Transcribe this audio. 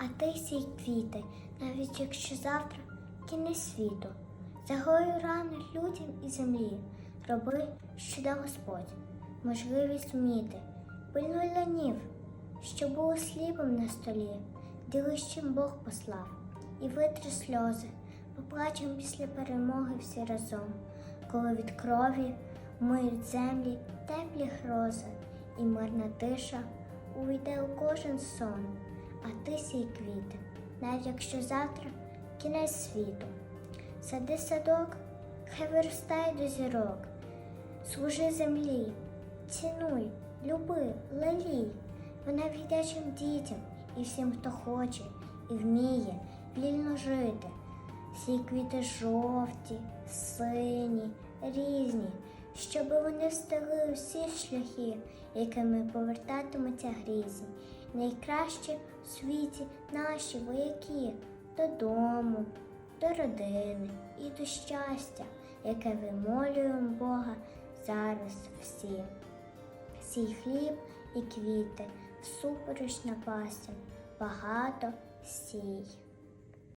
А ти сій квіти, навіть якщо завтра кінець світу. Загою рани людям і землі, роби, що дав Господь, можливість вміти, пильнуй ланів, що було сліпом на столі, ділись, чим Бог послав, і витри сльози, поплачем після перемоги всі разом, коли від крові миють землі теплі грози, і мирна тиша увійде у кожен сон, а ти сій квіти, навіть якщо завтра кінець світу. Сади садок, хай виростає до зірок, служи землі, цінуй, люби, лелій, вона вдячим дітям і всім, хто хоче і вміє вільно жити. Всі квіти жовті, сині, різні, щоби вони встигли всі шляхи, якими повертатимуться грізні. Найкраще в світі наші вояки додому, до родини і до щастя, яке вимолюємо Бога зараз всі. Сій хліб і квіти всупереч напастям багато сій.